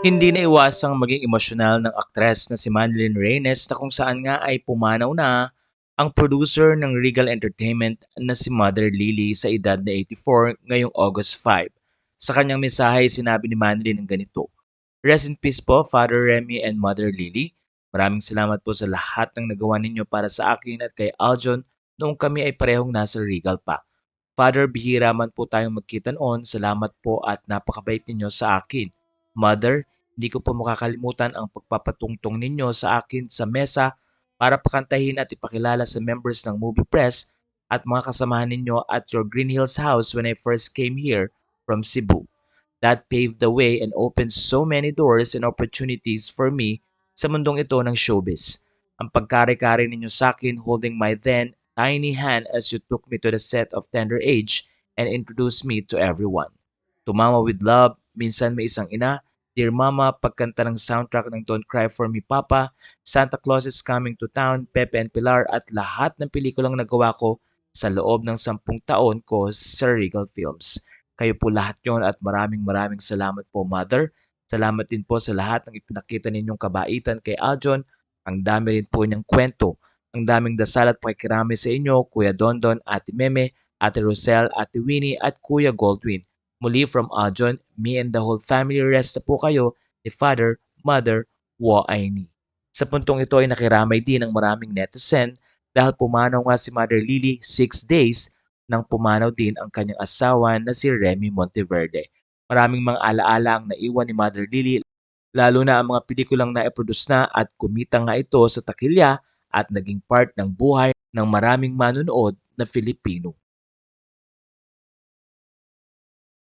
Hindi naiwasang maging emosyonal ng aktres na si Madeline Reyes na kung saan nga ay pumanaw na ang producer ng Regal Entertainment na si Mother Lily sa edad na 84 ngayong August 5. Sa kanyang mensahe, sinabi ni Madeline ng ganito, Rest in peace po, Father Remy and Mother Lily. Maraming salamat po sa lahat ng nagawa ninyo para sa akin at kay Aljon noong kami ay parehong nasa Regal pa. Father, bihira man po tayong magkita noon. Salamat po at napakabait ninyo sa akin. Mother, hindi ko po makakalimutan ang pagpapatungtong ninyo sa akin sa mesa para pakantahin at ipakilala sa members ng movie press at mga kasamahan ninyo at your Green Hills house when I first came here from Cebu. That paved the way and opened so many doors and opportunities for me sa mundong ito ng showbiz. Ang pagkare-kare ninyo sa akin holding my then tiny hand as you took me to the set of Tender Age and introduced me to everyone. To Mama with Love, Minsan May Isang Ina, Dear Mama, pagkanta ng soundtrack ng Don't Cry For Me Papa, Santa Claus is Coming to Town, Pepe and Pilar at lahat ng pelikulang nagawa ko sa loob ng sampung taon ko sa Regal Films. Kayo po lahat yon at maraming maraming salamat po Mother. Salamat din po sa lahat ng ipinakita ninyong kabaitan kay Aljon. Ang dami rin po niyang kwento. Ang daming dasal at pakikirami sa inyo, Kuya Dondon, Ate Meme, Ate Rosel, Ate Winnie at Kuya Goldwyn. Muli from Aljon, me and the whole family rest po kayo ni Father, Mother, Wa Aini. Sa puntong ito ay nakiramay din ang maraming netizen dahil pumanaw nga si Mother Lily 6 days nang pumanaw din ang kanyang asawa na si Remy Monteverde. Maraming mga alaala ang naiwan ni Mother Lily lalo na ang mga pelikulang na-produce na at kumita nga ito sa takilya at naging part ng buhay ng maraming manonood na Filipino.